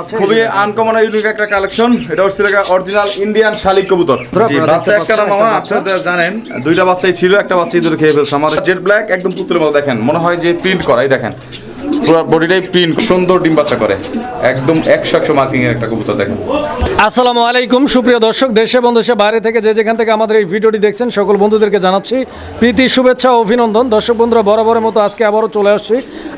আছে খুবই uncommon unique একটা কালেকশন এটা হচ্ছে অরিজিনাল ইন্ডিয়ান শালিক কবুতর। বাচ্চা একটা মামা আপনারা জানেন। দুইটা বাচ্চাই ছিল একটা বাচ্চাই ধরে খেয়ে ফেলছে। আমার জেড ব্ল্যাক একদম পুতুলের মতো দেখেন। মনে হয় যে প্রিন্ট করাই দেখেন। বডিটাই প্রিন্ট সুন্দর ডিম বাচ্চা করে। একদম একশো একশো মার্কিং এর একটা কবুতর দেখেন আসসালামু আলাইকুম, সুপ্রিয় দর্শক, দেশে এবং দেশের বাইরে থেকে যে যেখান থেকে আমাদের এই ভিডিওটি দেখছেন, সকল বন্ধুদেরকে জানাচ্ছি প্রীতি, শুভেচ্ছা, অভিনন্দন। দর্শক বন্ধুরা, বরাবরের মতো আজকে আবারও চলে আসছি।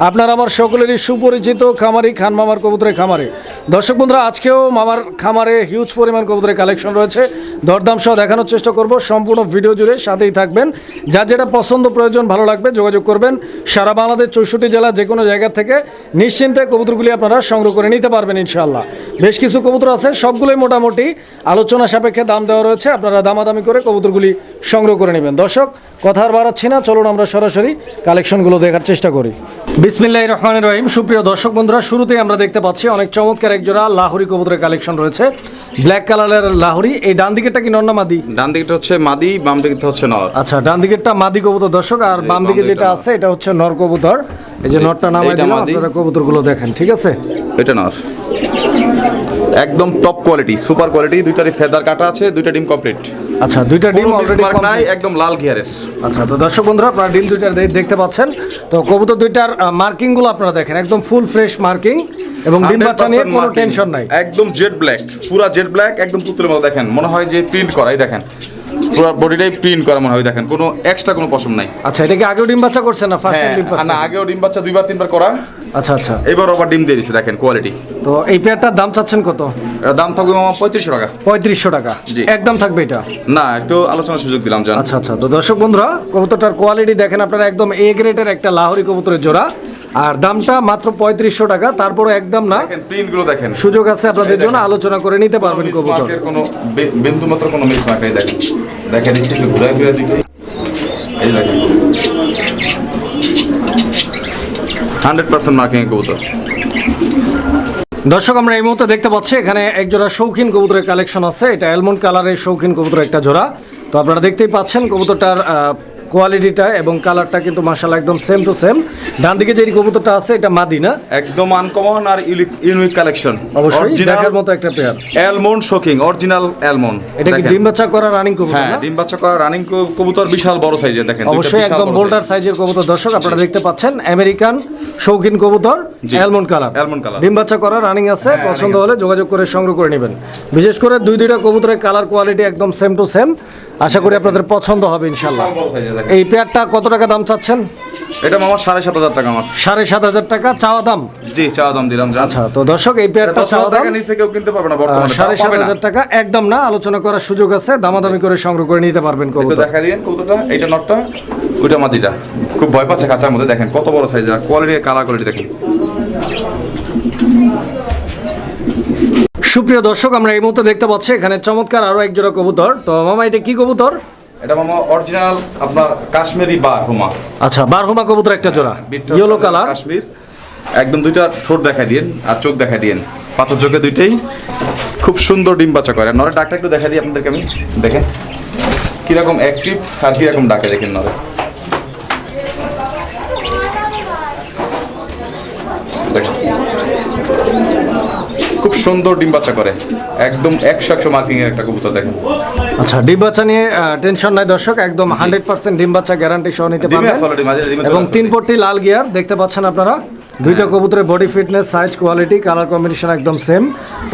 আপনার আমার সকলেরই সুপরিচিত খামারি, খান মামার কবুতরের খামারে। দর্শক বন্ধুরা, আজকেও মামার খামারে হিউজ পরিমাণ কবুতরের কালেকশন রয়েছে। দরদাম সহ দেখানোর চেষ্টা করব, সম্পূর্ণ ভিডিও জুড়ে সাথেই থাকবেন। যার যেটা পছন্দ প্রয়োজন, ভালো লাগবে, যোগাযোগ করবেন। সারা বাংলাদেশ, চৌষট্টি জেলা যে কোনো জায়গা থেকে নিশ্চিন্তে কবুতরগুলি আপনারা সংগ্রহ করে নিতে পারবেন ইনশাআল্লাহ। বেশ কিছু কবুতর আছে সবগুলোই মোটামুটি আলোচনা সাপেক্ষে দাম দেওয়া রয়েছে আপনারা দামাদামি করে কবুতরগুলি সংগ্রহ করে নেবেন। দর্শক কথা আর বাড়াচ্ছি না চলুন আমরা সরাসরি কালেকশনগুলো দেখার চেষ্টা করি। বিসমিল্লাহ রহমান রহিম। সুপ্রিয় দর্শক বন্ধুরা শুরুতেই আমরা দেখতে পাচ্ছি অনেক চমৎকার একজোড়া লাহোরি কবুতরের কালেকশন রয়েছে। ব্ল্যাক কালারের লাহোরি এই ডান দিকেরটা কি নন্না মাদি? ডান দিকটা হচ্ছে মাদি বাম দিকটা হচ্ছে নর। আচ্ছা ডান দিকেরটা মাদি কবুতর দর্শক আর বাম দিকে যেটা আছে এটা হচ্ছে নর কবুতর। এই যে নরটা নামাই দিলাম আপনারা কবুতরগুলো দেখেন ঠিক আছে? এটা নর একদম টপ কোয়ালিটি সুপার কোয়ালিটি দুইটারই ফেদার কাটা আছে দুইটা ডিম কমপ্লিট আচ্ছা দুইটা ডিম অলরেডি নাই একদম লাল গিয়ারের আচ্ছা তো দর্শক বন্ধুরা আপনারা ডিম দুইটার দেখতে পাচ্ছেন। তো কবুতর দুইটার মার্কিংগুলো আপনারা দেখেন একদম ফুল ফ্রেশ মার্কিং এবং ডিম বাচ্চা নিয়ে কোনো টেনশন নাই। একদম জেড ব্ল্যাক পুরা জেড ব্ল্যাক একদম পুতুলের মতো দেখেন। মনে হয় যে প্রিন্ট করাই দেখেন। পুরো বডিটাই প্রিন্ট করা মনে হয় দেখেন কোনো এক্সট্রা কোনো পশম নাই। আচ্ছা এটা কি আগেও ডিম বাচ্চা করছে না ফার্স্ট হ্যাঁ, টাইম ডিম আর না আগেও ডিম বাচ্চা দুইবার তিনবার করা। আচ্ছা আচ্ছা। এবার আবার ডিম দিয়ে দিচ্ছে দেখেন কোয়ালিটি তো এই পেয়ারটার দাম চাচ্ছেন কত? এর দাম থাকবে মামা পঁয়ত্রিশশো টাকা। পঁয়ত্রিশশো টাকা। একদম থাকবে এটা? না একটু আলোচনার সুযোগ দিলাম জান। আচ্ছা আচ্ছা। তো দর্শক বন্ধুরা কবুতরটার কোয়ালিটি দেখেন আপনারা একদম এ গ্রেডের একটা লাহোরি কবুতরের জোড়া। আর দামটা মাত্র পঁয়ত্রিশশো টাকা তারপরে একদম না। দেখেন সুযোগ আছে আপনাদের জন্য আলোচনা করে নিতে পারবেন কবুতর। কোনো বিন্দু মাত্র কোনো মিস মার্ক নেই দেখেন। দেখেন একটু ঘুরে ঘুরে দিকে। এই দেখেন। হান্ড্রেড পার্সেন্ট মার্কিং কবুতর। দর্শক আমরা এই মুহূর্তে দেখতে পাচ্ছি এখানে এক জোড়া শৌখিন কবুতরের কালেকশন আছে। এটা অ্যালমন্ড কালারের শৌখিন কবুতর একটা জোড়া। তো আপনারা দেখতেই পাচ্ছেন কবুতরটার কোয়ালিটিটা এবং কালারটা কিন্তু মার্শাল একদম সেম টু সেম ডান দিকে যে কবুতরটা আছে এটা মাদি না একদম আনকমন আর ইউনিক কালেকশন অবশ্যই দেখার মতো একটা পেয়ার অ্যালমন্ড শোকিং অরিজিনাল অ্যালমন্ড এটা কি ডিম বাচ্চা করা রানিং কবুতর হ্যাঁ ডিম বাচ্চা করা রানিং কবুতর বিশাল বড় সাইজের দেখেন অবশ্যই একদম বোল্ডার সাইজের কবুতর। দর্শক আপনারা দেখতে পাচ্ছেন আমেরিকান শৌখিন কবুতর। Almond colour Almond color। ডিম বাচ্চা করা রানিং আছে হ্যাঁ, পছন্দ হলে যোগাযোগ করে সংগ্রহ করে নেবেন। বিশেষ করে দুই দুইটা কবুতরের কালার কোয়ালিটি একদম সেম টু সেম আশা করি আপনাদের পছন্দ হবে ইনশাল্লাহ দেখেন। এই পেয়ারটা কত টাকা দাম চাচ্ছেন? এটা মামা সাড়ে সাত হাজার টাকা আমার। সাড়ে সাত হাজার টাকা চাওয়া দাম? জি চা দাম দিলাম আচ্ছা তো দর্শক এই পেয়ারটা চাওয়া দাম টাকা নিচে কেউ কিনতে পারবে না বর্তমানে সাড়ে সাত। হাজার টাকা একদম না আলোচনা করার সুযোগ আছে দামাদামি করে সংগ্রহ করে নিতে পারবেন কবুতর। দেখা দিয়েন কবুতরটা এইটা নটটা ওইটা মাদিটা খুব ভয় পাচ্ছে কাঁচার মধ্যে দেখেন কত বড় সাইজ আর কোয়ালিটি কালার কোয়ালিটি দেখেন। সুপ্রিয় দর্শক আমরা এই মুহূর্তে দেখতে পাচ্ছি এখানে চমৎকার আরও এক জোড়া কবুতর। তো মামা এটা কি কবুতর? এটা মামা অরিজিনাল আপনার কাশ্মীরি বার হুমা আচ্ছা বারহুমা কবুতর একটা জোড়া। Yellow colour Kashmir. একদম দুইটা ঠোঁট দেখাই দিন আর চোখ দেখাই দিন পাথর চোখে দুইটাই। খুব সুন্দর ডিম বাচ্চা করে। নরে ডাকটা একটু দেখা দিই আপনাদেরকে আমি। দেখেন কীরকম অ্যাক্টিভ আর কীরকম ডাকে দেখেন নরে। দেখেন। খুব সুন্দর ডিম বাচ্চা করে। একদম একশো একশো মার্কিং এর একটা কবুতর দেখেন আচ্ছা ডিম বাচ্চা নিয়ে টেনশন নাই দর্শক একদম হান্ড্রেড পার্সেন্ট ডিম বাচ্চা গ্যারান্টি সহ নিতে পারবেন। এবং তিন পট্টি লাল গিয়ার দেখতে পাচ্ছেন আপনারা। দুইটা কবুতরের body fitness size quality colour combination একদম সেম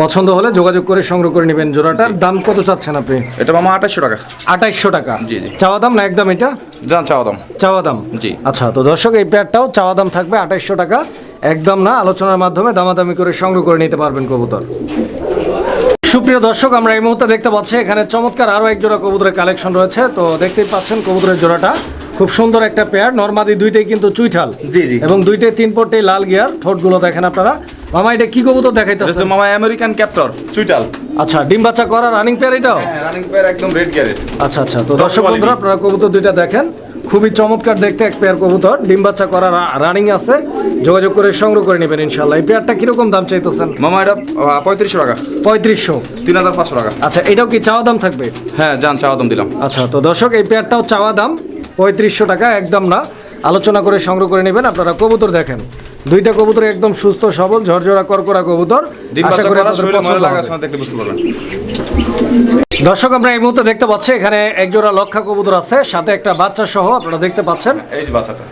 পছন্দ হলে যোগাযোগ করে সংগ্রহ করে নেবেন জোড়াটার। দাম কত চাচ্ছেন আপনি? এটা মামা আঠাশশো টাকা। আঠাইশশো টাকা। জি, জি। চাওয়া দাম না একদম এটা? চাওয়া দাম। চাওয়া দাম? জি। আচ্ছা তো দর্শক এই পেয়ারটাও চাওয়া দাম থাকবে আঠাইশশো টাকা। একদম না আলোচনার মাধ্যমে দামাদামি করে সংগ্রহ করে নিতে পারবেন কবুতর। সুপ্রিয় দর্শক আমরা এই মুহূর্তে দেখতে পাচ্ছি এখানে চমৎকার আরও এক জোড়া কবুতরের কালেকশন রয়েছে। তো দেখতেই পাচ্ছেন কবুতরের জোড়াটা। খুব সুন্দর একটা পেয়ার নর্মাদি দুইটাই কিন্তু চুইঠাল। জি, জি। এবং দুইটাই তিন পট্টি লাল গিয়ার ঠোঁটগুলো দেখেন আপনারা। মামা এটা কি কবুতর দেখাইতেছে মামা আমেরিকান ক্যাপ্টর চুইটাল আচ্ছা ডিম বাচ্চা করা রানিং পেয়ার এটাও? রানিং পেয়ার একদম রেড গিয়ারের আচ্ছা আচ্ছা। তো দর্শক বন্ধুরা আপনারা কবুতর দুইটা দেখেন। খুবই চমৎকার দেখতে এক পেয়ার কবুতর। ডিম বাচ্চা করা রানিং আছে। যোগাযোগ করে সংগ্রহ করে নেবেন ইনশাল্লাহ এই পেয়ারটা কীরকম দাম চাইতেছেন? মামা এটা পঁয়ত্রিশশো টাকা। পঁয়ত্রিশশো? তিন হাজার পাঁচশো টাকা। আচ্ছা এটাও কি চাওয়া দাম থাকবে? হ্যাঁ যান চাওয়া দাম দিলাম। আচ্ছা তো দর্শক এই পেয়ারটাও চাওয়া দাম। পঁয়ত্রিশশো টাকা একদম না। আলোচনা করে সংগ্রহ করে নেবেন। আপনারা কবুতর দেখেন। দুইটা কবুতর একদম সুস্থ সবল ঝরঝরা করকরা কবুতর। আশা করি দেখলে বুঝতে পারবেন। দর্শক আমরা এই মুহূর্তে দেখতে পাচ্ছি এখানে একজোড়া লক্ষা কবুতর আছে সাথে একটা বাচ্চা সহ আপনারা দেখতে পাচ্ছেন। এই বাচ্চাটা।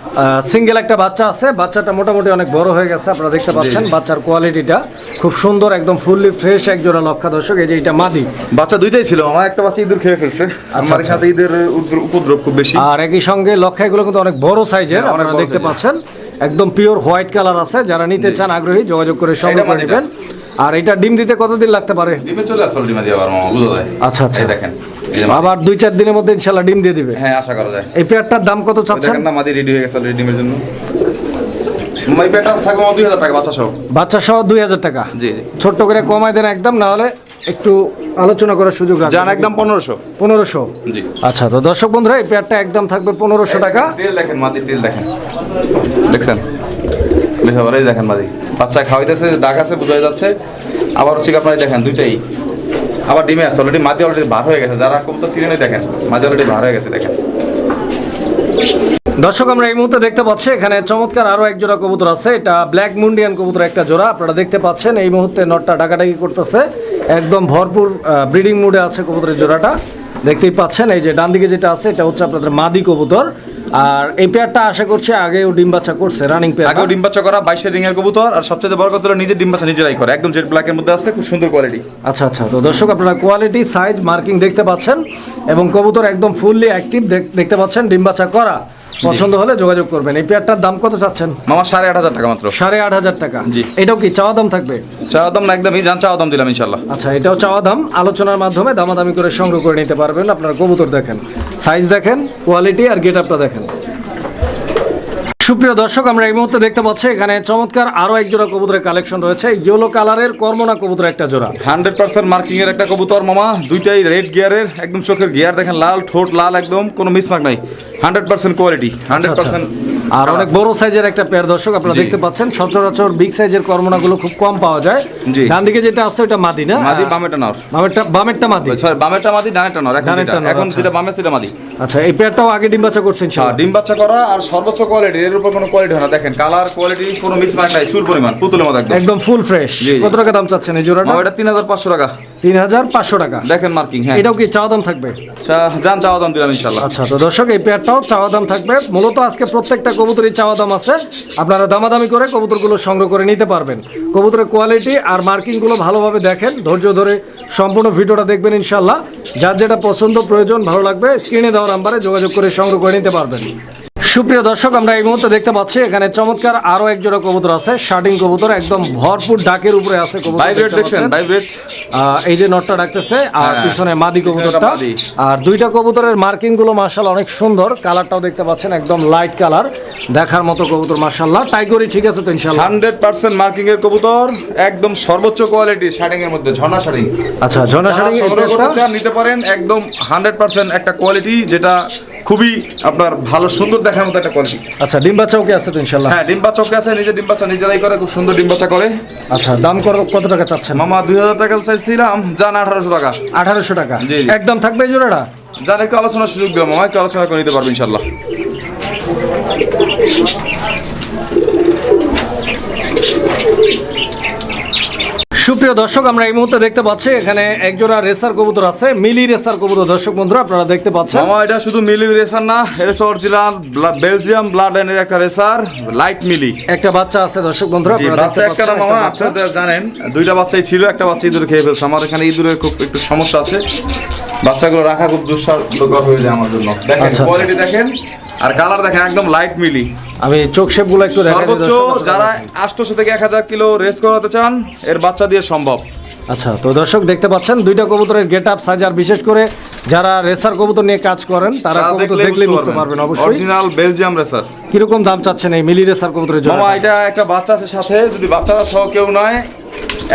সিঙ্গেল একটা বাচ্চা আছে বাচ্চাটা মোটামুটি অনেক বড় হয়ে গেছে আপনারা দেখতে পাচ্ছেন বাচ্চার কোয়ালিটিটা। খুব সুন্দর একদম ফুললি ফ্রেশ একজোড়া লক্ষা দর্শক এই যে এটা মাদি। বাচ্চা দুইটাই ছিল আমার একটা বাচ্চা ইঁদুর খেয়ে ফেলছে। আমার আচ্ছা। সাথে ঈদের উপদ্রব খুব বেশি। আর একই সঙ্গে লক্ষা এগুলো কিন্তু অনেক বড় সাইজের হ্যাঁ, আপনারা দেখতে পাচ্ছেন। একদম পিওর হোয়াইট কালার আছে। যারা নিতে চান আগ্রহী যোগাযোগ করে সংগ্রহ করে নেবেন। আর এটা ডিম দিতে কতদিন লাগতে পারে? ডিমে চলে আসল ডিমে দিয়ে আবার মামা বুঝা যায়। আচ্ছা, আচ্ছা। দেখেন। আবার দুই চার দিনের মধ্যে ইনশাআল্লাহ ডিম দিয়ে দিবে। হ্যাঁ আশা করা যায়। এই পেয়ারটার দাম কত চাচ্ছেন? দেখেন না মাদি রেডি হয়ে গেছে অলরেডি ডিমের জন্য। মাই পেটা থাকবে দুই হাজার টাকা বাচ্চা সহ। বাচ্চা সহ দুই হাজার টাকা? জি। ছোট্ট করে কমাই দেন একদম না হলে একটু আলোচনা করার সুযোগ যান রাখবেন একদম পনেরোশো। পনেরোশো? জি। আচ্ছা তো দর্শক বন্ধুরা এই পেয়ারটা একদম থাকবে পনেরোশো টাকা। তেল দেখেন মাদি তেল দেখেন। দেখছেন? এই দেখেন মাদি। বাচ্চা খাওয়াইতেছে ডাক আছে বোঝা যাচ্ছে। আবার হচ্ছে আপনারা দেখেন দুইটাই। আবার ডিমে আছে অলরেডি মাদি অলরেডি বার হয়ে গেছে। যারা কবুতর চিনে দেখেন। মাদি অলরেডি বার হয়ে গেছে দেখেন। দর্শক আমরা এই মুহূর্তে দেখতে পাচ্ছি এখানে চমৎকার আরও এক জোড়া কবুতর আছে। এটা ব্ল্যাক মুন্ডিয়ান কবুতর একটা জোড়া আপনারা দেখতে পাচ্ছেন এই মুহূর্তে নটটা ডাকাডাকি করতেছে। একদম ভরপুর ব্রিডিং মুডে আছে কবুতরের জোড়াটা। দেখতেই পাচ্ছেন এই যে ডান দিকে যেটা আছে এটা হচ্ছে আপনাদের মাদি কবুতর। আর এই পেয়ারটা আশা করছি আগেও ডিম বাচ্চা করছে রানিং পেয়ার আগেও ডিম বাচ্চা করা বাইশের রিং এর কবুতর আর সবচেয়ে বড় কথা হলো নিজের ডিম বাচ্চা নিজেরাই করে। একদম জেড ব্ল্যাকের মধ্যে আছে খুব সুন্দর কোয়ালিটি আচ্ছা আচ্ছা তো দর্শক আপনারা কোয়ালিটি সাইজ মার্কিং দেখতে পাচ্ছেন এবং কবুতর একদম ফুললি অ্যাক্টিভ দেখতে পাচ্ছেন ডিম বাচ্চা করা। পছন্দ হলে যোগাযোগ করবেন। এই পেয়ারটার দাম কত চাচ্ছেন? মামা সাড়ে আট হাজার টাকা মাত্র। সাড়ে আট হাজার টাকা। জি। এটাও কি চাওয়া দাম থাকবে? চাওয়া দাম না একদমই জান চাওয়া দাম দিলাম ইনশাল্লাহ আচ্ছা এটাও চাওয়া দাম। আলোচনার মাধ্যমে দামাদামি করে সংগ্রহ করে নিতে পারবেন। আপনার কবুতর দেখেন সাইজ দেখেন কোয়ালিটি আর গেট আপটা দেখেন। সুপ্রিয় দর্শক আমরা এই মুহূর্তে দেখতে পাচ্ছি এখানে চমৎকার আরও এক জোড়া কবুতরের কালেকশন রয়েছে। ইয়েলো কালারের কর্মনা কবুতর একটা জোড়া। হান্ড্রেড পার্সেন্ট মার্কিং এর একটা কবুতর মামা। দুইটাই রেড গিয়ারের একদম চোখের গিয়ার দেখেন লাল ঠোঁট লাল একদম কোনো মিসমার্ক নাই। হান্ড্রেড পার্সেন্ট কোয়ালিটি হান্ড্রেড আচ্ছা, পার্সেন্ট আর অনেক বড় সাইজের একটা পেয়ার দর্শক আপনারা দেখতে পাচ্ছেন। সচরাচর বিগ সাইজের কর্মনাগুলো খুব কম পাওয়া যায়। ডান দিকে যেটা আছে ওটা মাদি না? মাদি বামেটা নর। বামেরটা বামেরটা মাদি? সরি বামেটা মাদি ডানেটা নর এখন ডানেরটা নর, এখন আচ্ছা। যেটা বামে সেটা মাদি। আচ্ছা এই পেয়ারটাও আগে ডিম বাচ্চা করছেন হ্যাঁ, ডিম বাচ্চা করা আর সর্বোচ্চ কোয়ালিটি এর উপর কোনো কোয়ালিটি হয় না। দেখেন কালার কোয়ালিটি কোনো মিসমার্ক নাই সুর পরিমাণ পুতুলের মতো একদম। একদম ফুল ফ্রেশ। কত টাকা দাম চাচ্ছেন এই জোড়াটা? এটা তিন হাজার পাঁচশো টাকা। তিন হাজার পাঁচশো টাকা। দেখেন মার্কিং হ্যাঁ। এটাও কি চাওয়া দাম থাকবে? যান চাওয়া দাম দিলাম ইনশাল্লাহ আচ্ছা তো দর্শক এই পেয়ারটাও চাওয়া দাম থাকবে। মূলত আজকে প্রত্যেকটা কবুতরই চাওয়া দাম আছে। আপনারা দামাদামি করে কবুতরগুলো সংগ্রহ করে নিতে পারবেন। কবুতরের কোয়ালিটি আর মার্কিংগুলো ভালোভাবে দেখেন। ধৈর্য ধরে সম্পূর্ণ ভিডিওটা দেখবেন ইনশাল্লাহ যার যেটা পছন্দ প্রয়োজন ভালো লাগবে স্ক্রিনে দেওয়া নাম্বারে যোগাযোগ করে সংগ্রহ করে নিতে পারবেন। সুপ্রিয় দর্শক আমরা এই মুহূর্তে দেখতে পাচ্ছি এখানে চমৎকার আরও এক জোড়া কবুতর আছে শার্টিং কবুতর একদম ভরপুর ডাকের উপরে আছে এই যে নটটা ডাকতেছে আর হ্যাঁ, পিছনে মাদি কবুতরটা। আর দুইটা কবুতরের মার্কিংগুলো মার্শাল অনেক সুন্দর কালারটাও দেখতে পাচ্ছেন একদম লাইট কালার দেখার মতো কবুতর মার্শাল্লাহ টাইগরি ঠিক আছে তো ইনশাল্লাহ হান্ড্রেড পার্সেন্ট মার্কিং এর কবুতর একদম সর্বোচ্চ কোয়ালিটি শার্টিং এর মধ্যে ঝর্ণা শার্টিং। আচ্ছা ঝর্ণা শাড়ি নিতে পারেন একদম হান্ড্রেড পার্সেন্ট একটা কোয়ালিটি যেটা খুবই আপনার ভালো সুন্দর দেখার মতো একটা কোয়ালিটি আচ্ছা ডিম বাচ্চা ওকে আছে তো ইনশাল্লাহ হ্যাঁ ডিম ডিম্বা চৌকে আছে? নিজে ডিম বাচ্চা নিজেরাই করে খুব সুন্দর ডিম বাচ্চা করে। আচ্ছা দাম কত টাকা চাচ্ছেন? মামা দুই হাজার টাকা চাইছিলাম জান আঠারোশো টাকা। আঠারোশো টাকা। একদম থাকবে জোড়াটা? যান একটু আলোচনা সুযোগ দিলাম মামা একটু আলোচনা করে নিতে পারব ইনশাল্লাহ সুপ্রিয় দর্শক আমরা এই মুহূর্তে দেখতে পাচ্ছি এখানে এক জোড়া রেসার কবুতর আছে মিলি রেসার কবুতর। দর্শক বন্ধুরা আপনারা দেখতে পাচ্ছেন। মামা এটা শুধু মিলি রেসার না এটা অরিজিনাল বেলজিয়াম ব্লাড লাইনের একটা রেসার লাইট মিলি। একটা বাচ্চা আছে দর্শক বন্ধুরা আপনারা বাচ্চা দেখতে একটা মামা আপনারা জানেন দুইটা বাচ্চাই ছিল একটা বাচ্চা ইঁদুরে খেয়ে ফেলছে। আমার এখানে ইঁদুরের খুব একটু সমস্যা আছে। বাচ্চাগুলো রাখা খুব দুঃসাধ্যকর হয়ে যায় আমার জন্য। দেখেন আচ্ছা, কোয়ালিটি দেখেন। আর কালার দেখেন একদম লাইট মিলি আমি চোখ শেপগুলো একটু সর্বোচ্চ যারা। আটশোশো থেকে এক হাজার কিলো রেস করাতে চান এর বাচ্চা দিয়ে সম্ভব। আচ্ছা তো দর্শক দেখতে পাচ্ছেন দুইটা কবুতরের গেট আপ সাইজ আর বিশেষ করে যারা রেসার কবুতর নিয়ে কাজ করেন তারা তারা কবুতর দেখলেই দেখলে বুঝতে পারবেন। অবশ্যই। অরিজিনাল বেলজিয়াম রেসার কীরকম দাম চাচ্ছেন এই মিলি রেসার কবুতরের জন্য? এটা একটা বাচ্চা আছে সাথে যদি বাচ্চারা সহ কেউ নয়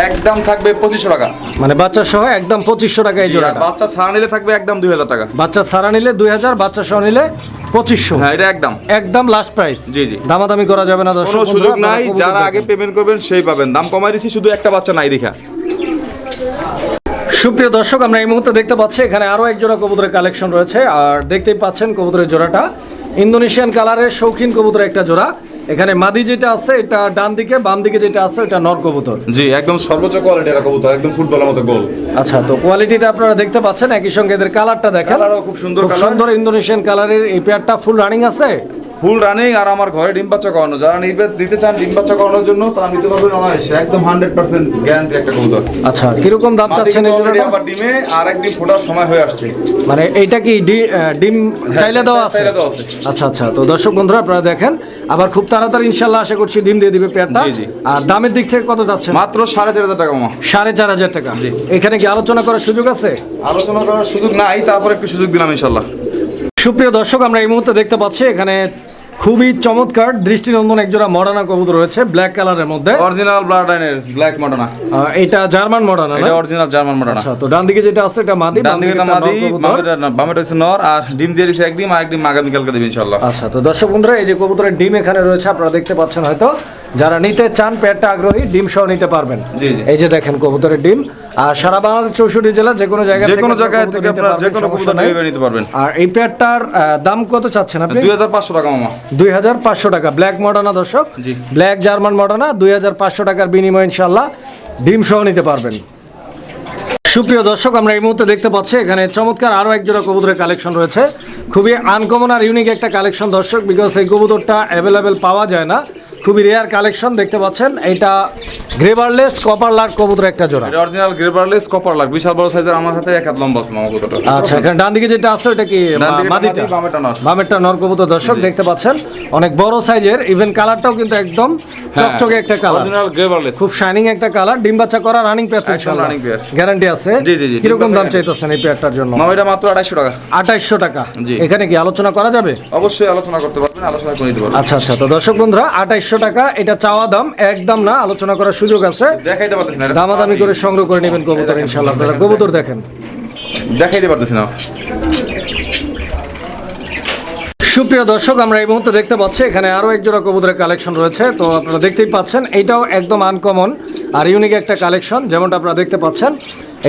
একদম থাকবে পঁচিশশো টাকা। মানে বাচ্চা সহ একদম পঁচিশশো টাকা এই জোড়াটা। বাচ্চা ছাড়া নিলে থাকবে একদম দুই হাজার টাকা। বাচ্চা ছাড়া নিলে দুই হাজার বাচ্চা সহ নিলে পঁচিশশো। হ্যাঁ এটা একদম। একদম লাস্ট প্রাইস জি, জি। দামাদামি করা যাবে না কোনো সুযোগ নাই যারা আগে পেমেন্ট করবেন সেই পাবেন। দাম কমাই দিচ্ছি শুধু একটা বাচ্চা নাই দেখা। সুপ্রিয় দর্শক আমরা এই মুহূর্তে দেখতে পাচ্ছি এখানে আরও এক জোড়া কবুতরের কালেকশন রয়েছে। আর দেখতেই পাচ্ছেন কবুতরের জোড়াটা। ইন্দোনেশিয়ান কালারের শৌখিন কবুতরের একটা জোড়া। এখানে মাদি যেটা আছে এটা ডান দিকে বাম দিকে যেটা আছে এটা নর কবুতর। জি একদম সর্বোচ্চ কোয়ালিটির কবুতর একদম ফুটবলের মতো গোল। আচ্ছা তো কোয়ালিটিটা আপনারা দেখতে পাচ্ছেন একই সঙ্গে এদের কালারটা দেখেন। কালারও খুব সুন্দর কালার। সুন্দর ইন্দোনেশিয়ান কালারের এই পেয়ারটা ফুল রানিং আছে। ফুল রানিং আর আমার ঘরে ডিম বাচ্চা করানো। যারা নিবে দিতে চান ডিম বাচ্চা করানোর জন্য তারা নিতে পারবেন অনায়াসে। একদম হান্ড্রেড পার্সেন্ট গ্যারান্টি একটা কবুতর। আচ্ছা কীরকম দাম চাচ্ছেন অলরেডি আবার ডিমে আর এক ডিম ফোটার সময় হয়ে আসছে। মানে এইটা কি ডিম চাইলে দেওয়া আছে? চাইলে দেওয়া আছে। আচ্ছা আচ্ছা তো দর্শক বন্ধুরা আপনারা দেখেন। আবার খুব তাড়াতাড়ি ইনশাল্লাহ আশা করছি ডিম দিয়ে দিবে পেয়ারটা। আর দামের দিক থেকে কত যাচ্ছে মাত্র সাড়ে চার হাজার টাকা সাড়ে চার হাজার টাকা। এখানে কি আলোচনা করার সুযোগ আছে? আলোচনা করার সুযোগ নাই তারপর একটু সুযোগ দিলাম ইনশাল্লাহ সুপ্রিয় দর্শক আমরা এই মুহূর্তে দেখতে পাচ্ছি এখানে খুবই চমৎকার দৃষ্টিনন্দন একজোড়া মডার্না কবুতর রয়েছে ব্ল্যাক কালারের মধ্যে। অরিজিনাল ব্লাড লাইনের ব্ল্যাক মডানা এটা জার্মান মডার্না এটা অরিজিনাল জার্মান মডানা আচ্ছা তো ডান দিকে যেটা আছে এটা মাদি ডান দিকে দিকেরটা মাদি কবুতর। বামেটা হচ্ছে নর আর ডিম দিয়ে দিছে এক ডিম আর এক ডিম আগামীকালকে দেবে ইনশাল্লাহ আচ্ছা তো দর্শক বন্ধুরা এই যে কবুতরের ডিম এখানে রয়েছে আপনারা দেখতে পাচ্ছেন হয়তো যারা নিতে চান পেটটা আগ্রহী ডিম সহ নিতে পারবেন। জি, জি। এই যে দেখেন কবুতরের ডিম আর সারা বাংলাদেশ চৌষট্টি জেলা যে কোনো জায়গা যে কোনো জায়গায় থেকে আপনারা যে কোনো কবুতর নিতে পারবেন। আর এই পেটটার দাম কত চাচ্ছেন আপনি? দুই হাজার পাঁচশো টাকা মামা। দুই হাজার পাঁচশো টাকা। ব্ল্যাক মডার্না দর্শক। ব্ল্যাক জার্মান মডার্না দুই হাজার পাঁচশো টাকার বিনিময়ে ইনশাল্লাহ ডিম সহ নিতে পারবেন। সুপ্রিয় দর্শক আমরা এই মুহূর্তে দেখতে পাচ্ছি এখানে চমৎকার আরও এক জোড়া কবুতরের কালেকশন রয়েছে। খুবই আনকমন আর ইউনিক একটা কালেকশন দর্শক বিকজ এই কবুতরটা অ্যাভেলেবেল পাওয়া যায় না। খুবই রেয়ার কালেকশন দেখতে পাচ্ছেন এটা গ্রেভারলেস কপার লাট কবুতর একটা জোড়া। এটা অরিজিনাল গ্রেবারলেস কপার লাগ বিশাল বড় সাইজের আমার হাতে এক হাত লম্বা আছে মামা কবুতরটা। আচ্ছা এখানে ডান দিকে যেটা আছে ওটা কি মাদিটা? মাদি, বামেরটা নর। কবুতর দর্শক দেখতে পাচ্ছেন অনেক বড় সাইজের ইভেন কালারটাও কিন্তু একদম হ্যাঁ, চকচকে একটা কালার অরিজিনাল গ্রেবারলেস খুব শাইনিং একটা কালার ডিম বাচ্চা করা রানিং পেয়ার একদম ইনশাআল্লাহ। গ্যারান্টি আছে। ডিম কীরকম দাম চাইতেছেন এই পেয়ারটার জন্য? এটা মাত্র আঠাইশশো টাকা। আঠাইশশো টাকা। এখানে কি আলোচনা করা যাবে? অবশ্যই আলোচনা করতে পারবেন আলোচনা করে পারবেন। আচ্ছা আচ্ছা। তো দর্শক বন্ধুরা আঠাইশশো টাকা এটা চাওয়া দাম একদম না আলোচনা করার সুযোগ আছে। দেখাইতে পারতেছেন দামাদামি করে সংগ্রহ করে নেবেন কবুতর ইনশাল্লাহ আপনারা কবুতর দেখেন। দেখাইতে পারতেছি না। সুপ্রিয় দর্শক আমরা এই মুহূর্তে দেখতে পাচ্ছি এখানে আরও এক জোড়া কবুতরের কালেকশন রয়েছে। তো আপনারা দেখতেই পাচ্ছেন এটাও একদম আনকমন আর ইউনিক একটা কালেকশন যেমনটা আপনারা দেখতে পাচ্ছেন।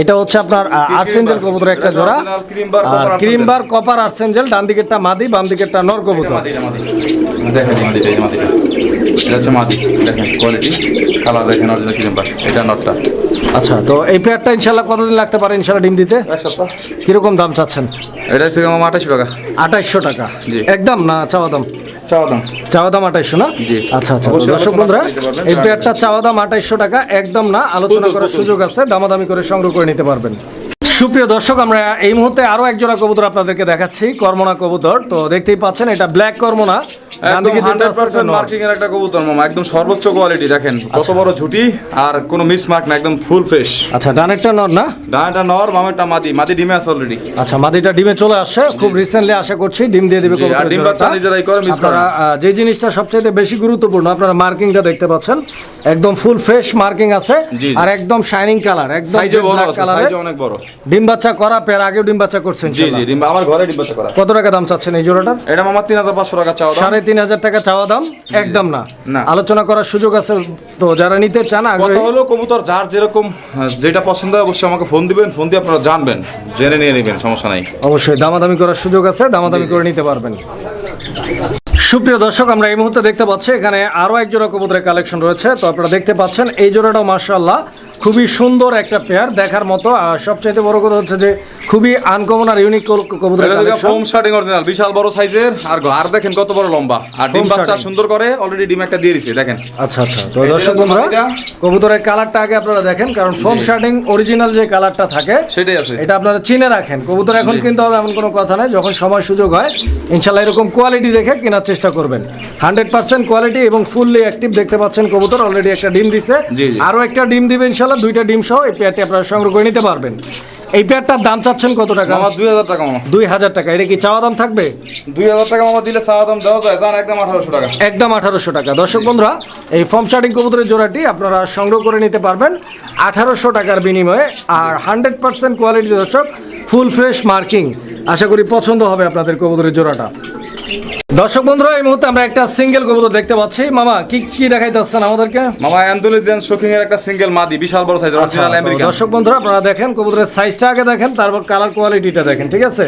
এটা হচ্ছে আপনার আর্সেঞ্জেল কবুতরের একটা জোড়া। আর copper cream archangel। Bar copper archangel ডান দিকেরটা মাদি বাম দিকেরটা নর কবুতর। মাদি, দেখেন। এটা হচ্ছে মাদি দেখেন কোয়ালিটি কালার দেখেন অরিজিনাল কি নাম্বার এটা নটটা। আচ্ছা তো এই পেয়ারটা ইনশাল্লাহ কতদিন লাগতে পারে ইনশাল্লাহ ডিম দিতে? এক সপ্তাহ। কীরকম দাম চাচ্ছেন? এটা হচ্ছে আমার আঠাশশো টাকা। আঠাশশো টাকা। জি। একদম না চাওয়া দাম? চাওয়া দাম। চাওয়া দাম আঠাইশশো না? জি। আচ্ছা আচ্ছা। দর্শক বন্ধুরা। এই পেয়ারটা চাওয়া দাম আঠাইশশো টাকা একদম না আলোচনা করার সুযোগ আছে দামাদামি করে সংগ্রহ করে নিতে পারবেন। সুপ্রিয় দর্শক আমরা এই মুহূর্তে আরও এক জোড়া কবুতর আপনাদেরকে দেখাচ্ছি কর্মনা কবুতর। তো দেখতেই পাচ্ছেন এটা ব্ল্যাক কর্মনা। একদম দিকে যেটা হান্ড্রেড আছে ওটা পার্সেন্ট নর। মার্কিং এর একটা কবুতর মামা একদম সর্বোচ্চ কোয়ালিটি দেখেন কত বড় ঝুটি আর কোনো মিস মার্ক না একদম ফুল ফ্রেশ আচ্ছা ডানেরটা নর না? ডানাটা নর মামেরটা মাদি মাদি ডিমে আছে অলরেডি আচ্ছা মাদিটা ডিমে চলে আসছে খুব রিসেন্টলি আশা করছি ডিম দিয়ে দিবে জি, আর ডিম বাচ্চা নিজেরাই করে, miss করে আপনারা না। আহ, যে জিনিসটা সবচেয়ে বেশি গুরুত্বপূর্ণ আপনারা মার্কিংটা দেখতে পাচ্ছেন একদম ফুল ফ্রেশ মার্কিং আছে। আর একদম শাইনিং কালার একদম ব্ল্যাক আছে অনেক বড়। ডিম বাচ্চা করা পেয়ার আগেও ডিম বাচ্চা করছেন জি জি ডিম আমার ঘরে ডিম বাচ্চা করা। কত টাকা দাম চাচ্ছেন এই জোড়াটার? এটা মামা তিন হাজার পাঁচশো টাকা চাওয়া দাম। সাড়ে তিন হাজার টাকা চাওয়া দাম? একদম না। আলোচনা করার সুযোগ আছে তো যারা নিতে চান কথা হলো কবুতর যার যেরকম যেটা পছন্দ হয় অবশ্যই আমাকে ফোন দিবেন ফোন দিয়ে আপনারা জানবেন জেনে নিয়ে নেবেন সমস্যা নাই। অবশ্যই দামাদামি করার সুযোগ আছে দামাদামি করে নিতে পারবেন। সুপ্রিয় দর্শক আমরা এই মুহূর্তে দেখতে পাচ্ছি এখানে আরও এক জোড়া কবুতরের কালেকশন রয়েছে। তো আপনারা দেখতে পাচ্ছেন এই জোড়াটাও মার্শাল্লাহ খুবই সুন্দর একটা পেয়ার দেখার মতো। আর সবচাইতে বড় কথা হচ্ছে যে খুবই আনকমন আর ইউনিক ফোম শার্টিং অরিজিনাল বিশাল বড় সাইজের। আর আর দেখেন কত বড় লম্বা। আর ডিম বাচ্চা সুন্দর করে অলরেডি ডিম একটা দিয়ে দিছে দেখেন। আচ্ছা আচ্ছা। তো দর্শক বন্ধুরা কবুতরের কালারটা আগে আপনারা দেখেন কারণ ফোম শার্টিং অরিজিনাল যে কালারটা থাকে সেটাই আছে। এটা আপনারা চিনে রাখেন। কবুতর এখন। কিনতে হবে এমন কোনো কথা নাই। যখন সময় সুযোগ হয় ইনশাল্লাহ এরকম কোয়ালিটি দেখে কেনার চেষ্টা করবেন। হান্ড্রেড পার্সেন্ট কোয়ালিটি এবং ফুললি অ্যাক্টিভ দেখতে পাচ্ছেন কবুতর। অলরেডি একটা ডিম দিছে। আরও একটা ডিম দিবে ইনশাল্লাহ। দুইটা ডিম সহ এই পেয়ারটি আপনারা সংগ্রহ করে নিতে পারবেন। এই পেয়ারটার দাম চাচ্ছেন কত টাকা? মামা দুই হাজার টাকা মামা। দুই হাজার টাকা। এটা কি চাওয়া দাম থাকবে? দুই হাজার টাকা মামা দিলে চাওয়া দাম দেওয়া যায়। জান একদম আঠারোশো টাকা। একদম আঠারোশো টাকা। দর্শক বন্ধুরা এই ফর্ম শার্টিং কবুতরের জোড়াটি আপনারা সংগ্রহ করে নিতে পারবেন আঠারোশো টাকার বিনিময়ে। আর হান্ড্রেড পার্সেন্ট কোয়ালিটি দর্শক ফুল ফ্রেশ মার্কিং। আশা করি পছন্দ হবে আপনাদের কবুতরের জোড়াটা। দর্শক বন্ধুরা এই মুহূর্তে আমরা একটা সিঙ্গেল কবুতর দেখতে পাচ্ছি। মামা কি কি দেখাইতেছেন আমাদেরকে? মামা অ্যান্ডোলিজিয়ান শোকিং এর একটা সিঙ্গেল মাদি বিশাল বড় সাইজ অরিজিনাল আমেরিকা আমেরিকান দর্শক বন্ধুরা আপনারা দেখেন কবুতরের সাইজটা আগে দেখেন তারপর কালার কোয়ালিটিটা দেখেন ঠিক আছে?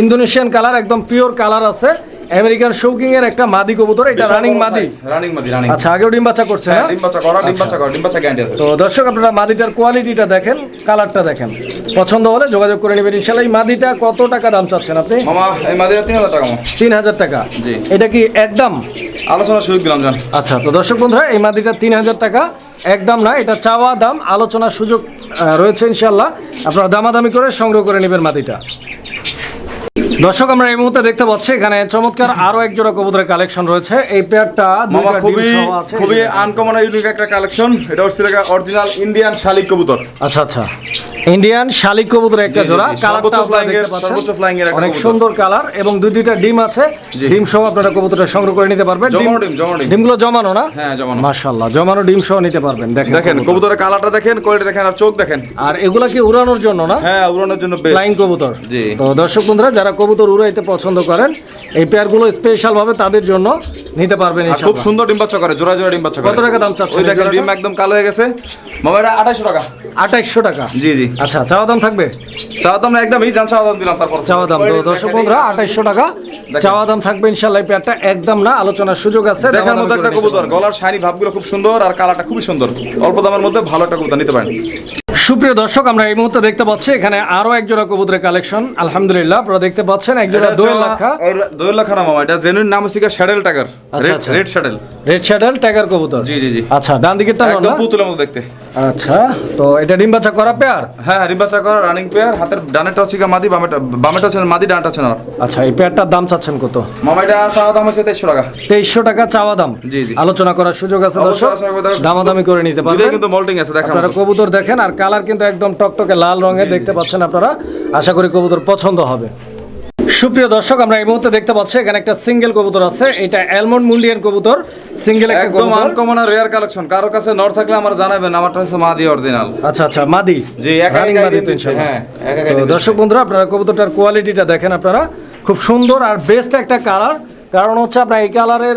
ইন্দোনেশিয়ান কালার একদম পিওর কালার আছে। আমেরিকান শৌকিং এর একটা মাদি কবুতর এটা রানিং মাদি। রানিং মাদি রানিং আচ্ছা আগেও ডিম বাচ্চা করছে হ্যাঁ ডিম বাচ্চা করা ডিম বাচ্চা করা ডিম বাচ্চা গ্যারান্টি আছে। তো দর্শক আপনারা মাদিটার কোয়ালিটিটা দেখেন কালারটা দেখেন। পছন্দ হলে যোগাযোগ করে নেবেন ইনশাল্লাহ এই মাদিটা কত টাকা দাম চাচ্ছেন আপনি? মামা এই তিন হাজার টাকা মামা। তিন হাজার টাকা। জি। এটা কি একদম? আলোচনা সুযোগ দিলাম জান। আচ্ছা তো দর্শক বন্ধুরা এই মাদিটা তিন হাজার টাকা একদম না এটা চাওয়া দাম আলোচনার সুযোগ রয়েছে ইনশাল্লাহ আপনারা দামাদামি করে সংগ্রহ করে নেবেন মাদিটা। দর্শক আমরা এই মুহূর্তে দেখতে পাচ্ছি এখানে চমৎকার আরও এক জোড়া কবুতরের কালেকশন রয়েছে। এই পেয়ারটা খুবই খুবই আনকমন ইউনিক একটা কালেকশন। এটা হচ্ছে অরিজিনাল ইন্ডিয়ান শালিক কবুতর। আচ্ছা আচ্ছা। ইন্ডিয়ান শালিক কবুতরের একটা জোড়া। কালারটা সর্বোচ্চ আপনারা এর- অনেক সুন্দর কালার এবং দুই দুইটা ডিম আছে। ডিম সহ আপনারা কবুতরটা সংগ্রহ করে নিতে পারবেন। ডিম- ডিম, জমানো ডিম। ডিমগুলো জমানো না? হ্যাঁ, জমানো। মাশাআল্লাহ জমানো ডিম সহ নিতে পারবেন। দেখেন দেখেন কবুতরের কালারটা দেখেন কোয়ালিটি দেখেন আর চোখ দেখেন। আর এগুলা কি উড়ানোর জন্য না? হ্যাঁ উড়ানোর জন্য বেস্ট ফ্লাইং কবুতর। জি। তো দর্শক বন্ধুরা যারা কবুতর উড়াইতে পছন্দ করেন এই পেয়ারগুলো স্পেশাল ভাবে তাদের জন্য নিতে পারবেন খুব সুন্দর ডিম বাচ্চা করে জোড়া জোড়া ডিম বাচ্চা করে। কত টাকা দাম চাচ্ছেন ওই দেখেন ডিম একদম কালো হয়ে গেছে। মামা এটা আঠাইশো টাকা। আঠাইশশো টাকা। জি জি। আচ্ছা চাওয়া দাম থাকবে? চাওয়া দাম একদমই জান চাওয়া দাম দিলাম তারপর। চাওয়া দাম তো দর্শক বন্ধুরা আঠাইশশো টাকা। চাওয়া দাম থাকবে ইনশাল্লাহ এই পেয়ারটা। একদম না আলোচনার সুযোগ আছে দেখার মতো একটা কবুতর গলার শাইনি ভাবগুলো খুব সুন্দর আর কালারটা খুবই সুন্দর। অল্প দামের মধ্যে ভালো একটা কবুতর নিতে পারেন। সুপ্রিয় দর্শক আমরা এই মুহূর্তে দেখতে পাচ্ছি এখানে আরও এক জোড়া কবুতরের কালেকশন। আলহামদুলিল্লাহ আপনারা দেখতে পাচ্ছেন এক জোড়া দোয়েল লাখা। দোয়েল লাখা না মামা এটা জেনুইন নাম হচ্ছে শ্যাডেল আচ্ছা। Red saddle red saddle tiger কবুতর। জি, জি, জি। আচ্ছা ডান দিকেরটা একদম পুতুলের মতো দেখতে। আচ্ছা তো এটা ডিম বাচ্চা করা পেয়ার হ্যাঁ রিবাচা করা রানিং পেয়ার হাতের হচ্ছে গিয়ে মাদি বামেটা বামেটা হচ্ছে মাদি ডানটা হচ্ছে না আচ্ছা এই পেয়ারটার দাম চাচ্ছেন কত? মামা এটা চাওয়া দাম হচ্ছে তেইশশো টাকা। তেইশশো টাকা চাওয়া দাম? জি, জি। আলোচনা করার সুযোগ আছে দর্শক। দামাদামি করে নিতে পারবেন। কিন্তু মল্টিং আছে দেখেন আপনারা কবুতর দেখেন আর কালার কিন্তু একদম টকটকে লাল রঙের দেখতে পাচ্ছেন আপনারা। আশা করি কবুতর পছন্দ হবে। সুপ্রিয় দর্শক আমরা এই মুহূর্তে দেখতে পাচ্ছি এখানে একটা সিঙ্গেল কবুতর আছে। এটা অ্যালমন্ড মুন্ডিয়ান কবুতর সিঙ্গেল একটা একদম আনকমন আর রেয়ার কালেকশন কারও কাছে নর থাকলে আমার জানাবেন আমারটা হচ্ছে মাদি অরিজিনাল আচ্ছা আচ্ছা মাদি। জি, একাই মাদি তো ইনশাআল্লাহ। হ্যাঁ, দর্শক বন্ধুরা আপনারা কবুতরটার কোয়ালিটিটা দেখেন আপনারা। খুব সুন্দর আর বেস্ট একটা কালার কারণ হচ্ছে আপনার এই কালারের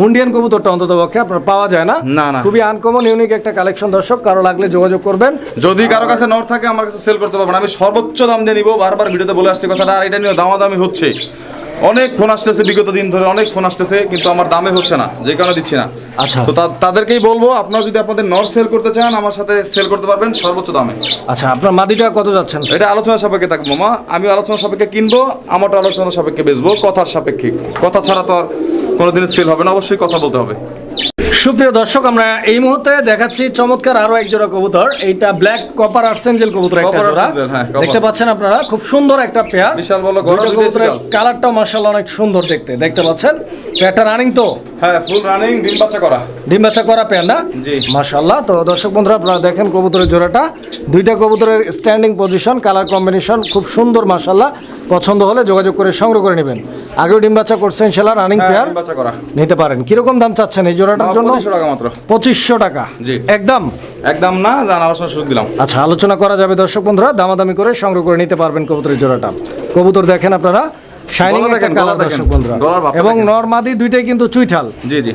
মুন্ডিয়ান কবুতরটা অন্তত পক্ষে আপনার পাওয়া যায় না। না, না। খুবই আনকমন ইউনিক একটা কালেকশন দর্শক কারও লাগলে যোগাযোগ করবেন। যদি কারও কাছে নর থাকে আমার কাছে সেল করতে পারবেন। আমি সর্বোচ্চ দাম দিয়ে নিবো বারবার ভিডিওতে বলে আসছি কথাটা আর এটা নিয়ে দামাদামি হচ্ছে। অনেক ফোন আসতেছে বিগত দিন ধরে অনেক ফোন আসতেছে কিন্তু আমার দামে হচ্ছে না যে কারণে দিচ্ছি না। আচ্ছা। তো তাদেরকেই বলব আপনারা যদি আপনাদের নর সেল করতে চান আমার সাথে সেল করতে পারবেন সর্বোচ্চ দামে। আচ্ছা আপনার মাদিটা কত যাচ্ছেন? এটা আলোচনা সাপেক্ষে থাকব মামা আমি আলোচনা সাপেক্ষে কিনবো আমারটা আলোচনা সাপেক্ষে বেচবো কথার সাপেক্ষে। কথা ছাড়া তো আর কোনোদিন সেল হবে না অবশ্যই কথা বলতে হবে। সুপ্রিয় দর্শক আমরা এই মুহূর্তে দেখাচ্ছি চমৎকার আরও এক জোড়া কবুতর। এইটা ব্ল্যাক কপার আর্সেঞ্জেল কবুতর একটা জোড়া। হ্যাঁ। দেখতে পাচ্ছেন আপনারা খুব সুন্দর একটা পেয়ার। বিশাল বড় দুটোই কবুতরের। কালারটাও মার্শাল অনেক সুন্দর দেখতে। দেখতে পাচ্ছেন পেয়ারটা রানিং তো? হ্যাঁ ফুল রানিং ডিম বাচ্চা করা। ডিম বাচ্চা করা পেয়ার না? জি। মাশাল্লাহ তো দর্শক বন্ধুরা আপনারা দেখেন কবুতরের জোড়াটা। দুইটা কবুতরের স্ট্যান্ডিং পজিশন কালার কম্বিনেশন খুব সুন্দর মাশাল্লাহ পছন্দ হলে যোগাযোগ করে সংগ্রহ করে নেবেন। আগেও ডিম বাচ্চা করছেন ইনশাল্লাহ রানিং হ্যাঁ পেয়ার ডিম বাচ্চা করা। নিতে পারেন। কীরকম দাম চাচ্ছেন এই জোড়াটার জন্য? পঁচিশশো টাকা মাত্র। পঁচিশশো টাকা। জি। একদম? একদম না জান আলোচনা সুযোগ দিলাম। আচ্ছা আলোচনা করা যাবে দর্শক বন্ধুরা দামাদামি করে সংগ্রহ করে নিতে পারবেন কবুতরের জোড়াটা। কবুতর দেখেন আপনারা শাইনিং দেখেন, কালার দর্শক বন্ধুরা। এবং নরমাদি দুইটাই কিন্তু চুইঠাল। জি জি।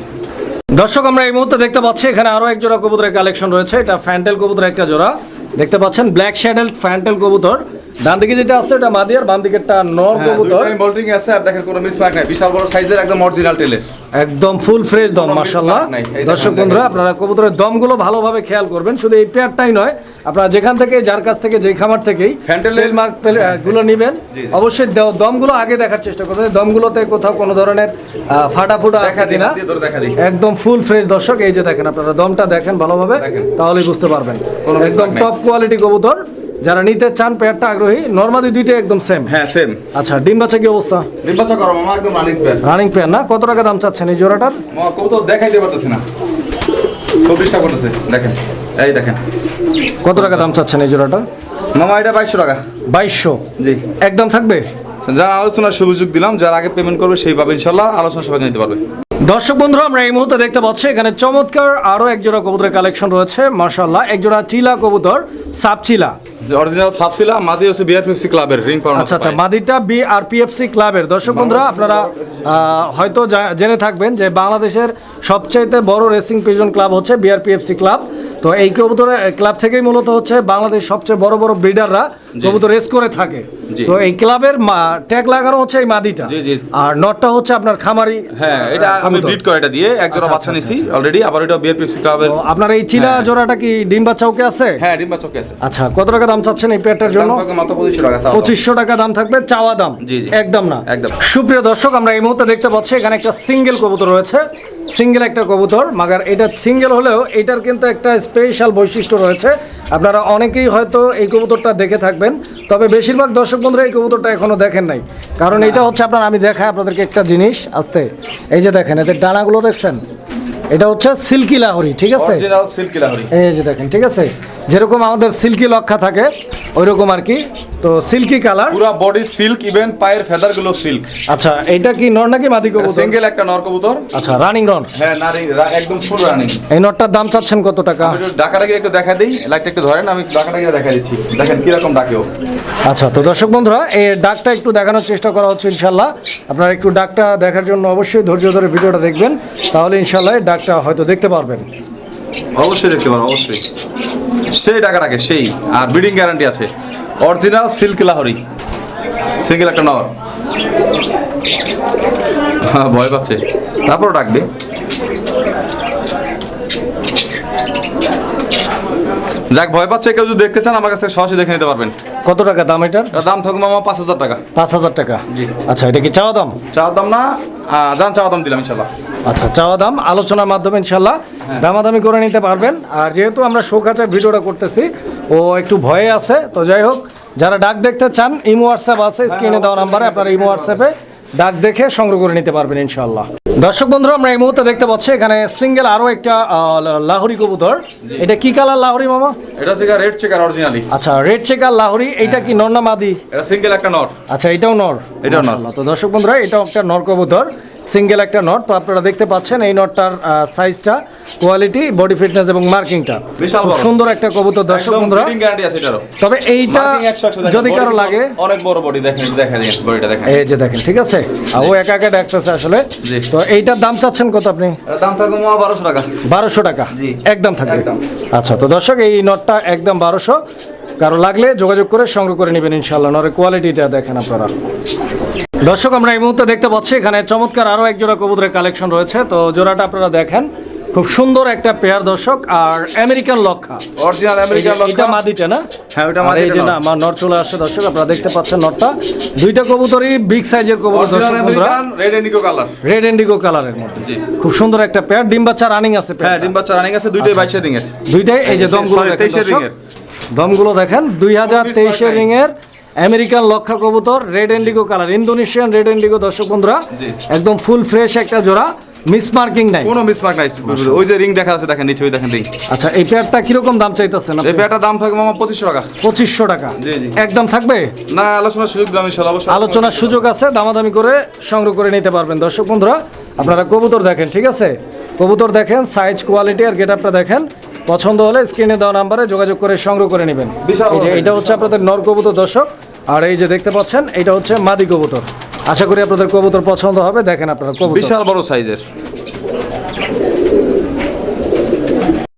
দর্শক আমরা এই মুহূর্তে দেখতে পাচ্ছি এখানে আরও এক জোড়া কবুতরের কালেকশন রয়েছে। এটা ফ্যান্টেল কবুতর একটা জোড়া। দেখতে পাচ্ছেন ব্ল্যাক শ্যাডেল ফ্যান্টেল কবুতর। ডান দিকে যেটা আছে এটা মাদি আর বাম দিকেরটা নর কবুতর বোল্টিং আছে আর দেখেন কোনো মিসমার্ক নাই। বিশাল বড় সাইজের একদম অরিজিনাল টেলের একদম ফুল ফ্রেশ দম দেখেন, দর্শক বন্ধুরা আপনারা কবুতরের দমগুলো ভালোভাবে খেয়াল করবেন। শুধু এই পেয়ারটাই নয় আপনারা যেখান থেকে যার কাছ থেকে যে খামার থেকেই Fantel-এর- মার্কগুলো নেবেন। অবশ্যই দমগুলো আগে দেখার চেষ্টা করবেন। দমগুলোতে কোথাও কোনো ধরনের ফাটা ফুটা আছে কিনা। একদম ফুল ফ্রেশ দর্শক এই যে দেখেন আপনারা দমটা দেখেন ভালোভাবে তাহলেই বুঝতে পারবেন। কোনো একদম টপ কোয়ালিটি কবুতর। যারা নিতে চান পেয়ারটা আগ্রহী নর্মালি দুইটা একদম সেম হ্যাঁ সেম আচ্ছা ডিম বাচ্চা কি অবস্থা? ডিম বাচ্চা করো মামা একদম রানিং পেয়ার রানিং পেয়ার না? কত টাকা দাম চাচ্ছেন এই জোড়াটার? মামা কবুতর দেখাইতে পারতেছি না। চব্বিশটা করতেছে দেখেন। এই দেখেন। কত টাকা দাম চাচ্ছেন এই জোড়াটার? মামা এটা বাইশশো টাকা। বাইশশো? জি। একদম থাকবে? যারা আলোচনার সুযোগ দিলাম যারা আগে পেমেন্ট করবে সেইভাবে ইনশাল্লাহ আলোচনা সবাই নিতে পারবে। দর্শক বন্ধুরা আমরা এই মুহূর্তে দেখতে পাচ্ছি এখানে চমৎকার আরও একজোড়া কবুতরের কালেকশন রয়েছে মাশাল্লাহ একজোড়া চিলা কবুতর সাপ অরিজিনাল সাপসিলা মাদি হচ্ছে বিআরপিএফসি ক্লাবের রিং পাওয়ার আচ্ছা আচ্ছা মাদিটা বি আর পিএফসি ক্লাবের দর্শক বন্ধুরা আপনারা হয়তো জেনে থাকবেন যে বাংলাদেশের সবচাইতে বড় রেসিং পিজন ক্লাব হচ্ছে বিআরপিএফসি ক্লাব তো এই কবুতর ক্লাব থেকেই মূলত হচ্ছে বাংলাদেশ সবচেয়ে বড় বড় ব্রিডাররা কবুতর রেস করে থাকে। তো এই ক্লাবের ট্যাগ লাগানো হচ্ছে এই মাদিটা। আর নটটা হচ্ছে আপনার খামারি হ্যাঁ এটা আমি। ব্রিড করে এটা দিয়ে এক জোড়া আচ্ছা, বাচ্চা আচ্ছা, নিছি অলরেডি আবার এটা বিআরপিএফসি ক্লাবের আপনার এই চীনা হ্যাঁ। জোড়াটা কি ডিম বাচ্চা ওকে আছে? হ্যাঁ ডিম্বা চকে আছে। আচ্ছা কত টাকা দাম চাচ্ছেন এই পেয়ারটার জন্য? পঁচিশশো টাকা দাম। থাকবে চাওয়া দাম। একদম না। একদম। সুপ্রিয় দর্শক আমরা এই মুহূর্তে দেখতে পাচ্ছি এখানে একটা সিঙ্গেল কবুতর রয়েছে। সিঙ্গেল একটা কবুতর মাগার এটা সিঙ্গেল হলেও এটার কিন্তু একটা স্পেশাল বৈশিষ্ট্য রয়েছে। আপনারা অনেকেই হয়তো এই কবুতরটা দেখে থাকবেন তবে বেশিরভাগ দর্শক বন্ধুরা এই কবুতরটা এখনও দেখেন নাই। কারণ এটা হচ্ছে আপনার আমি দেখাই আপনাদেরকে একটা জিনিস আস্তে। এই যে দেখেন এদের ডানাগুলো দেখছেন? এটা হচ্ছে সিল্কি লাহরি ঠিক আছে? এই যে দেখেন ঠিক আছে? যেরকম আমাদের সিল্কি লক্ষা থাকে ওই রকম আর কি। তো সিল্কি কালার পুরো বডি সিল্ক ইভেন পায়ের ফেদারগুলো সিল্ক আচ্ছা এইটা কি নর নাকি মাদি কবুতর? সিঙ্গেল একটা নর কবুতর। আচ্ছা রানিং নর। হ্যাঁ নারী একদম ফুল রানিং এই নটটার দাম চাচ্ছেন কত টাকা? ডাকাটাকে একটু দেখা দিই লাইটটা একটু ধরেন আমি ডাকাটাকে দেখা দিচ্ছি। দেখেন কি কীরকম ডাকেও। আচ্ছা তো দর্শক বন্ধুরা এই ডাকটা একটু দেখানোর চেষ্টা করা হচ্ছে ইনশাল্লাহ আপনারা একটু ডাকটা দেখার জন্য অবশ্যই ধৈর্য ধরে ভিডিওটা দেখবেন তাহলে ইনশাল্লাহ ডাকটা হয়তো দেখতে পারবেন। অবশ্যই দেখতে পারো অবশ্যই। সেই টাকাটাকে সেই। আর ব্রিডিং গ্যারান্টি আছে। Original silk Lahori. সিঙ্গেল একটা নর। হ্যাঁ ভয় পাচ্ছে। তারপরও ডাকবে। যাক ভয় পাচ্ছে কেউ যদি দেখতে চান আমার কাছে সহজে দেখে নিতে পারবেন। কত টাকা দাম এটার দাম থাকবে মামা পাঁচ হাজার টাকা। পাঁচ হাজার টাকা। জি। আচ্ছা এটা কি চাওয়া দাম? চাওয়ার দাম না? যান চাওয়া দাম দিলাম ইনশাল্লাহ আচ্ছা চাওয়া দাম আলোচনার মাধ্যমে ইনশাল্লাহ দামাদামি করে নিতে পারবেন। আর যেহেতু আমরা শোকাচার ভিডিওটা করতেছি ও একটু ভয়ে আছে তো যাই হোক যারা ডাক দেখতে চান ইমো হোয়াটসঅ্যাপ আছে স্ক্রিনে দেওয়া নাম্বারে আপনারা ইমো হোয়াটসঅ্যাপে ডাক দেখে সংগ্রহ করে নিতে পারবেন ইনশাল্লাহ। দর্শক বন্ধুরা আমরা এই মুহূর্তে দেখতে পাচ্ছি এখানে সিঙ্গেল আরও একটা লাহোরি কবুতর। এটা কি কালার লাহোরি মামা? এটা হচ্ছে রেড চেকার অরিজিনালি আচ্ছা রেড চেকার লাহোরি এইটা কি নর না মাদি? এটা সিঙ্গেল একটা নট আচ্ছা এটাও নর। এটাও নর। তো দর্শক বন্ধুরা এটাও একটা নর কবুতর সিঙ্গেল একটা নট তো আপনারা দেখতে পাচ্ছেন এই নটটার সাইজটা কোয়ালিটি বডি ফিটনেস এবং মার্কিংটা খুব সুন্দর একটা কবুতর দর্শক বন্ধুরা। গ্যারান্টি আছে এটারও। তবে এইটা Marking 100 100 দেখেন, যদি কারও লাগে অনেক বড় বডি দেখেন দেখা দিন বডিটা দেখেন। এই যে দেখেন ঠিক আছে? ও একা একা ডাকতেছে আসলে। জি। তো এইটার দাম চাচ্ছেন কত আপনি? দাম থাকবে বারোশো টাকা। বারোশো টাকা। একদম থাকবে। আচ্ছা তো দর্শক এই নটটা একদম বারোশো। কারও লাগলে যোগাযোগ করে সংগ্রহ করে নেবেন ইনশাল্লাহ নরের কোয়ালিটিটা দেখেন আপনারা। দর্শক আমরা এই মুহূর্তে দেখতে পাচ্ছি এখানে চমৎকার আরও এক জোড়া কবুতরের কালেকশন রয়েছে। তো জোড়াটা আপনারা দেখেন। খুব সুন্দর একটা পেয়ার দর্শক আর আমেরিকান লক্ষা অরিজিনাল আমেরিকান যে- এটা মাদিটা না? হ্যাঁ, ওটা মাদি, এই যে না আমার নট চলে আসছে দর্শক আপনারা দেখতে পাচ্ছেন নটটা। দুইটা কবুতরই বিগ সাইজের কবুতর দর্শক বন্ধুরা। American red indigo colour red indigo কালারের মধ্যে। জি। খুব সুন্দর একটা পেয়ার ডিম বাচ্চা রানিং আছে হ্যাঁ ডিম বাচ্চা রানিং আছে দুইটাই আচ্ছা, বাইশের রিং এর দুইটাই এই যে দমগুলো দেখেন 23 দর্শক। রিংয়ের। দমগুলো দেখেন দুই হাজার Miss তেইশের mark নাই। রিং এর আমেরিকান লক্ষা কবুতর red indigo colour Indonesian red indigo দর্শক বন্ধুরা। একদম ফুল ফ্রেশ একটা জোড়া। মিস মার্কিং নাই। কোনো মিসমার্ক নাই। ওই যে রিং দেখা আছে দেখেন নিচে ওই দেখেন রিং। আচ্ছা এই পেয়ারটা কীরকম দাম চাইতেছেন এই পেয়ারটার দাম থাকবে মামা পঁচিশশো টাকা। পঁচিশশো টাকা। জি, জি। একদম থাকবে? না আলোচনার সুযোগ দাম ইনশাল্লাহ অবশ্যই। আলোচনার সুযোগ আছে দামাদামি করে সংগ্রহ করে নিতে পারবেন। দর্শক বন্ধুরা আপনারা কবুতর দেখেন ঠিক আছে? কবুতর দেখেন সাইজ কোয়ালিটি আর গেট আপটা দেখেন। পছন্দ হলে স্ক্রিনে দেওয়া নাম্বারে যোগাযোগ করে সংগ্রহ করে নেবেন। এই যে এটা হচ্ছে আপনাদের নর কবুতর দর্শক। আর এই যে দেখতে পাচ্ছেন এটা হচ্ছে মাদি কবুতর। আশা করি আপনাদের কবুতর পছন্দ হবে। দেখেন আপনারা বিশাল বড় সাইজের।